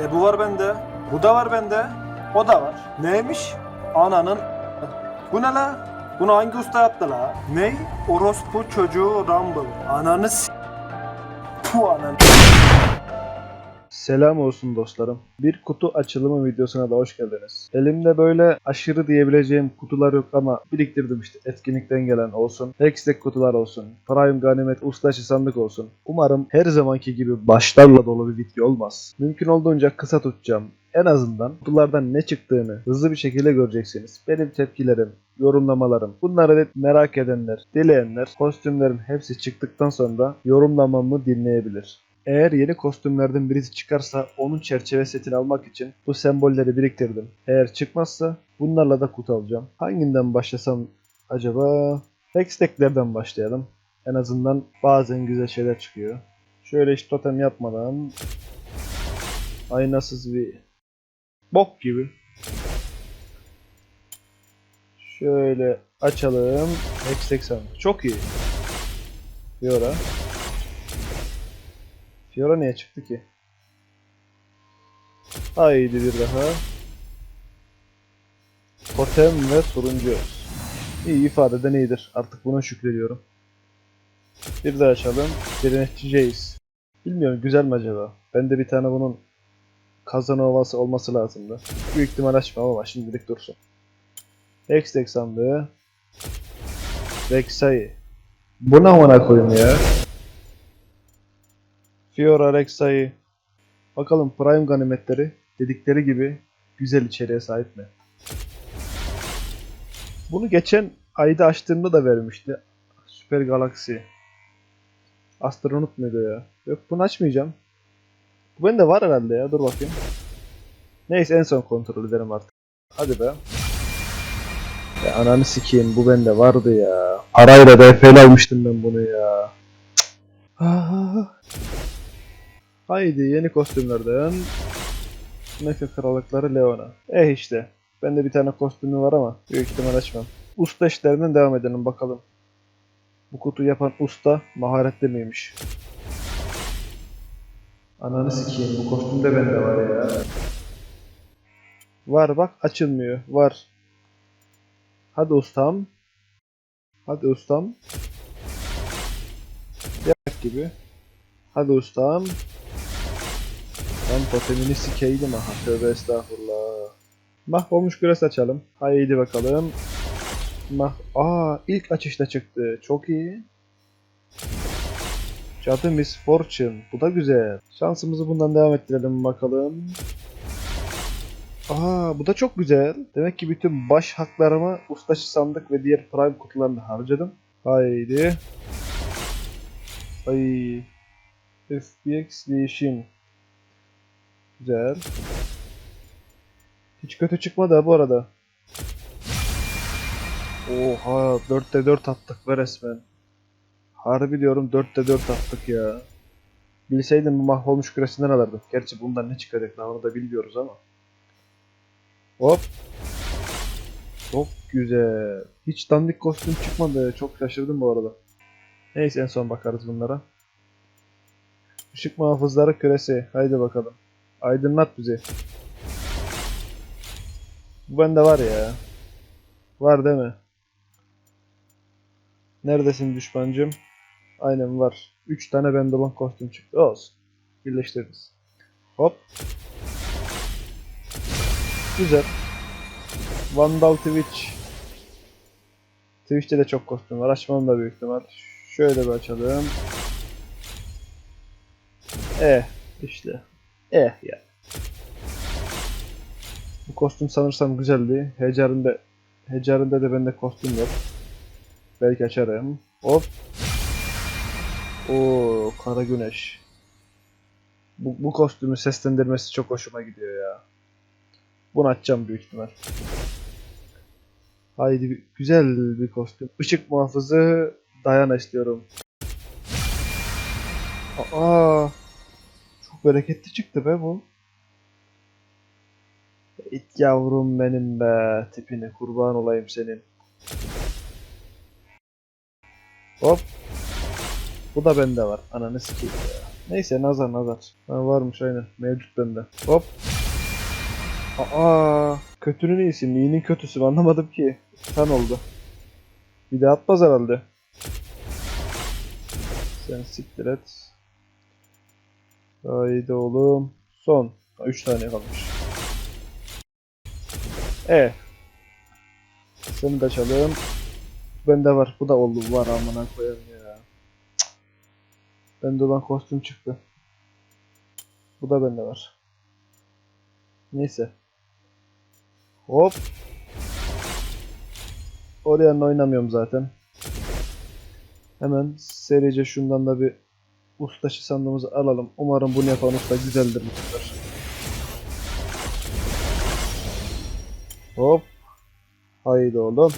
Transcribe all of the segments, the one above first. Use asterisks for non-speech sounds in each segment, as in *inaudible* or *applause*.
E bu var bende. Bu da var bende. O da var. Neymiş? Ananın. Bu ne la? Bunu hangi usta yaptı la? Ney? Orospu çocuğu Rumble. Ananı s... Puh ananı. Selam olsun dostlarım. Bir kutu açılımı videosuna da hoş geldiniz. Elimde böyle aşırı diyebileceğim kutular yok ama biriktirdim işte etkinlikten gelen olsun. Hextech kutular olsun. Prime Ganimet Ustaşı sandık olsun. Umarım her zamanki gibi başlarla dolu bir video olmaz. Mümkün olduğunca kısa tutacağım. En azından kutulardan ne çıktığını hızlı bir şekilde göreceksiniz. Benim tepkilerim, yorumlamalarım. Bunları da merak edenler, dileyenler kostümlerin hepsi çıktıktan sonra yorumlamamı dinleyebilir. Eğer yeni kostümlerden birisi çıkarsa onun çerçeve setini almak için bu sembolleri biriktirdim. Eğer çıkmazsa bunlarla da kutu alacağım. Hanginden başlasam acaba? Hextech'lerden başlayalım. En azından bazen güzel şeyler çıkıyor. Şöyle hiç totem yapmadan aynasız bir bok gibi. Şöyle açalım. Hextech sandık. Çok iyi. Fiora. Fiora niye çıktı ki? Haydi bir daha. Totem ve turuncu. İyi ifadeden iyidir. Artık buna şükrediyorum. Bir daha açalım. Direnççi Jace. Bilmiyorum güzel mi acaba? Bende bir tane bunun Kazanova'sı olması lazımdı. Büyük ihtimal açmam ama şimdilik dursun. Hextech sandığı. Rek'Sai. Bu ne amına koyayım ya? Fiora Rek'Sai. Bakalım Prime ganimetleri dedikleri gibi güzel içeriğe sahip mi? Bunu geçen ayda açtığımda da vermişti. Süper Galaxy. Astronot muydu ya? Yok bunu açmayacağım. Bu bende var herhalde ya. Dur bakayım. Neyse en son kontrol ederim artık. Hadi be. Ya ananı sikeyim bu bende vardı ya. Parayla DFL almıştım ben bunu ya. Cık. Haydi yeni kostümlerden. Mecha Krallıkları Leona. Eh işte. Bende bir tane kostümü var ama büyük ihtimal açmam. Usta işlerinden devam edelim bakalım. Bu kutu yapan usta maharetli miymiş? Ananı sikeyim bu kostüm de bende var ya. Var bak açılmıyor. Var. Hadi ustam. Hadi ustam. Yak gibi. Hadi ustam. Lan totemini sikeydim aha. Tövbe estağfurullah. Mahvolmuş küres açalım. Haydi bakalım. Mah Aa ilk açışta çıktı. Çok iyi. Cadı Miss Fortune. Bu da güzel. Şansımızı bundan devam ettirelim bakalım. Aa bu da çok güzel. Demek ki bütün baş haklarımı ustaşı sandık ve diğer prime kutularını harcadım. Haydi. Ay. FBX değişim. Güzel. Hiç kötü çıkmadı bu arada. Oha 4'te 4 attık be resmen. Harbi diyorum 4'te 4 attık ya. Bilseydim bu mahvolmuş küresinden alırdım. Gerçi bundan ne çıkacak daha onu da bilmiyoruz ama. Hop. Çok güzel. Hiç dandik kostüm çıkmadı. Çok şaşırdım bu arada. Neyse en son bakarız bunlara. Işık muhafızları küresi. Haydi bakalım. Aydınlat bizi. Bu bende var ya. Var değil mi? Neredesin düşmancım? Aynen var. 3 tane bende olan kostüm çıktı. Olsun. Birleştiririz. Hop. Güzel. Vandal Twitch. Twitch'te de çok kostüm var. Açmam da büyük ihtimal. Şöyle bir açalım. Eh işte. Eh ya. Bu kostüm sanırsam güzeldi. Hecar'ında Hecar'ında da bende kostüm yok. Belki açarım. Hop. Oo, kara güneş. Bu, bu kostümün seslendirmesi çok hoşuma gidiyor ya. Bunu açacağım büyük ihtimal. Haydi güzel bir kostüm. Işık muhafızı Dayana istiyorum. Aa, çok bereketli çıktı be bu. İt yavrum benim be. Tipine kurban olayım senin. Hop. Bu da bende var. Ananı sikeyim ya. Neyse nazar nazar. Ha, varmış aynen. Mevcut bende. Hop. Aa, kötünün iyisi, iyinin kötüsü anlamadım ki. Sen oldu. Bir de atmaz herhalde. Sen siktir et. Haydi oğlum. Son. 3 tane kalmış. E. Seni de açalım. Bende var. Bu da oldu. Var amına koyarım ya. Cık. Bende olan kostüm çıktı. Bu da bende var. Neyse. Hop. Oraya oynamıyorum zaten. Hemen serice şundan da bir ustaşı sandığımızı alalım. Umarım bunu yapan usta güzeldir bu. Hop. Haydi oğlum.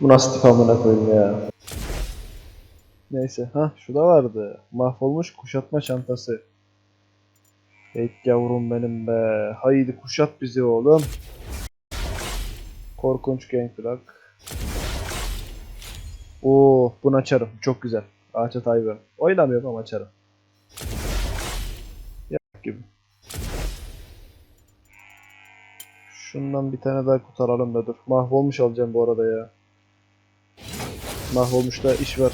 Bu nasıl tip amına ya. Neyse. ha şu da vardı. Mahvolmuş kuşatma çantası. Hey yavrum benim be. Haydi kuşat bizi oğlum. Korkunç Gangplank. Oo, bunu açarım. Çok güzel. Ağaça Tayvan. Oynamıyorum ama açarım. Yak gibi. Şundan bir tane daha kurtaralım da dur. Mahvolmuş alacağım bu arada ya. Mahvolmuşta iş var.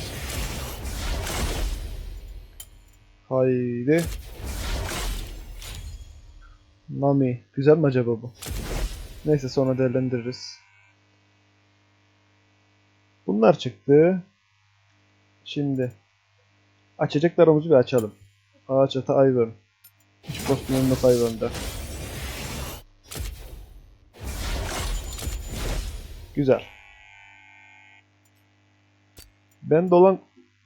Haydi. Nami. Güzel mi acaba bu? Neyse sonra değerlendiririz. Bunlar çıktı. Şimdi açacaklarımızı bir açalım. Ağaç ata Ivern. Hiç kostümüm yok Ivern'da. Güzel. Ben dolan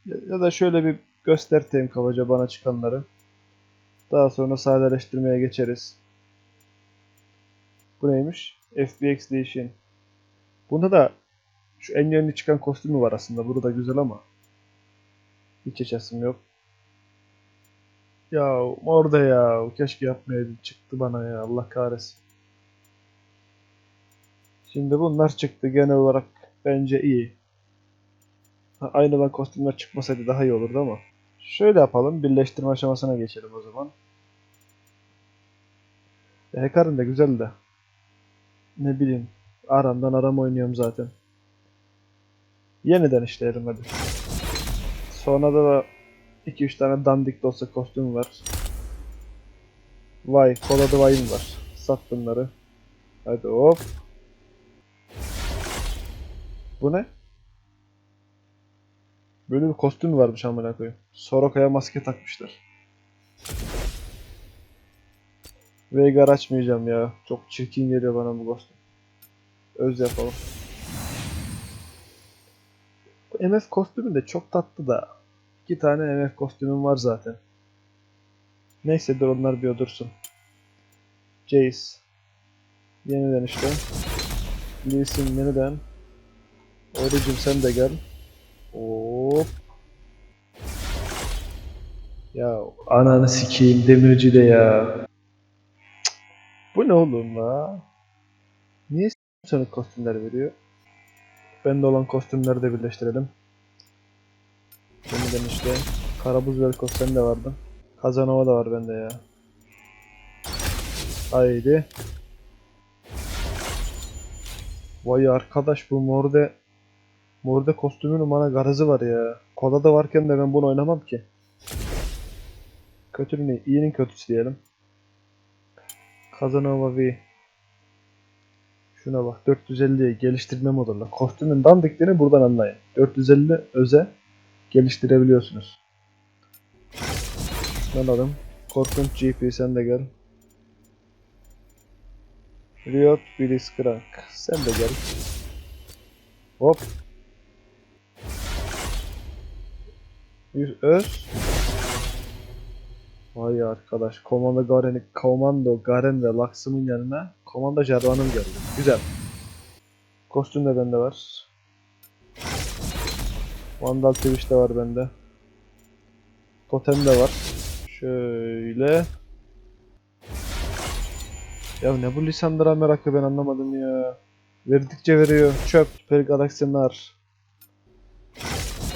ya da şöyle bir gösterteyim kabaca bana çıkanları. Daha sonra sadeleştirmeye geçeriz. Bu neymiş? FBX Leashin. Bunda da şu en yeni çıkan kostümü var aslında. Burada güzel ama. Hiç içesim yok. Ya orada ya. Keşke yapmayaydım. Çıktı bana ya. Allah kahretsin. Şimdi bunlar çıktı. Genel olarak bence iyi. Ha, Aynı kostümler çıkmasaydı daha iyi olurdu ama. Şöyle yapalım. Birleştirme aşamasına geçelim o zaman. E, Hekar'ın da güzel de. Ne bileyim. Aramdan aram oynuyorum zaten. Yeniden işleyelim hadi. Sonra da 2-3 tane dandik de olsa kostüm var. Vay, koladı vayım var. Sat bunları. Hadi hop. Bu ne? Böyle bir kostüm varmış amına koyayım. Soroka'ya maske takmışlar. Veigar açmayacağım ya. Çok çirkin geliyor bana bu kostüm. Öz yapalım. MF kostümü de çok tatlı da. İki tane MF kostümüm var zaten. Neyse dur onlar bir dursun. Jace. Yeniden işte. Lee yeniden. Origin sen de gel. Hop. Ya ananı sikeyim demirci de ya. Cık. Bu ne oğlum la? Niye sana kostümler veriyor? Bende olan kostümleri de birleştirelim. Yeniden işte. Karabuz Velkos sende vardı. Kazanova da var bende ya. Haydi. Vay arkadaş bu morde Morde kostümünün bana garazı var ya. Koda da varken de ben bunu oynamam ki. Kötünün iyi, iyinin kötüsü diyelim. Kazanova V. Şuna bak 450'ye geliştirme moduyla. Kostümün dandiklerini buradan anlayın. 450 öze geliştirebiliyorsunuz. Alalım. Korkunç GP sen de gel. Riot Blitzcrank sen de gel. Hop. Bir öz. Vay arkadaş. Komando Garen'i, Komando Garen ve Laksım'ın yanına Komando Jarvan'ım geldi. Güzel. Kostüm de bende var. Vandal Twitch de var bende. Totem de var. Şöyle. Ya ne bu Lisandra merakı ben anlamadım ya. Verdikçe veriyor. Çöp. Süper Galaxy Nar.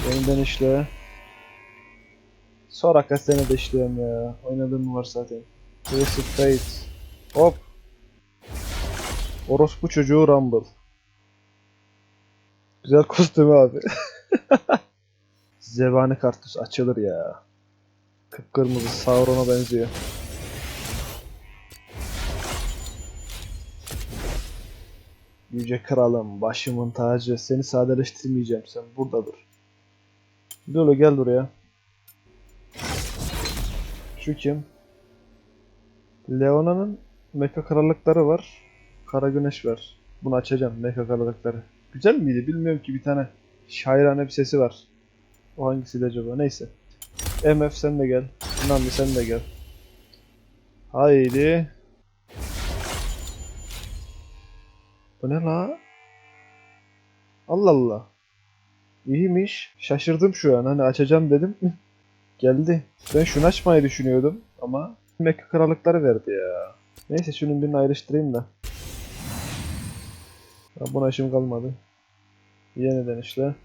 Yeniden işle. Sonra kaç sene de işliyorum ya. Oynadığım var zaten. Twisted Fate. Hop. Orospu çocuğu Rumble. Güzel kostüm abi. *laughs* Zebani kartuş açılır ya. Kıpkırmızı Sauron'a benziyor. Yüce kralım, başımın tacı. Seni sadeleştirmeyeceğim. Sen burada dur. Lolo gel buraya. Şu kim? Leona'nın mecha krallıkları var. Kara güneş var. Bunu açacağım mecha krallıkları. Güzel miydi? Bilmiyorum ki bir tane şairane bir sesi var. O hangisiydi acaba? Neyse. MF sen de gel. Nami sen de gel. Haydi. Bu ne la? Allah Allah. İyiymiş. Şaşırdım şu an. Hani açacağım dedim. *laughs* Geldi. Ben şunu açmayı düşünüyordum ama Mekke krallıkları verdi ya. Neyse şunun birini ayrıştırayım da. Ya buna işim kalmadı. Yeniden işte.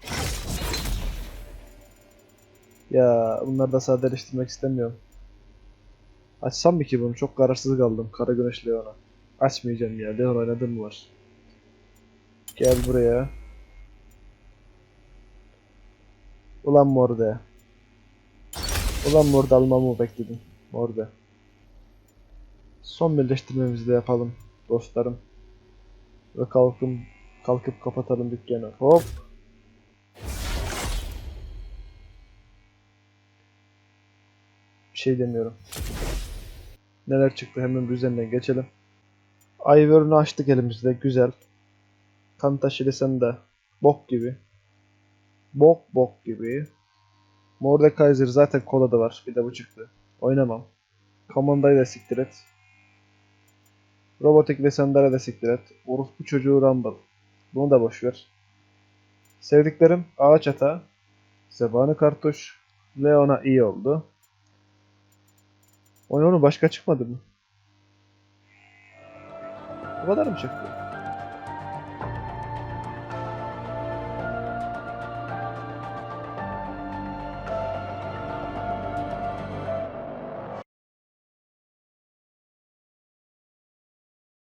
Ya bunları da sadeleştirmek istemiyorum. Açsam mı ki bunu? Çok kararsız kaldım. Kara Güneş Leon'a. Açmayacağım ya. Leon oynadım var? Gel buraya. Ulan Morde. Ulan Morde almamı bekledim. Morde. Son birleştirmemizi de yapalım dostlarım. Ve kalkım kalkıp kapatalım dükkanı. Hop. Bir şey demiyorum. Neler çıktı hemen üzerinden geçelim. Ivern'ı açtık elimizde güzel. Kantaşı desem de bok gibi. Bok bok gibi. Mordekaiser zaten kolada var. Bir de bu çıktı. Oynamam. Commanda'yı da siktir et. Robotik ve Sandar'a da siktir et. Orospu çocuğu Rumble. Bunu da boş ver. Sevdiklerim Ağaç Ata, Zebani Kartuş, Leona iyi oldu. Oyun başka çıkmadı mı? Bu kadar mı çıktı?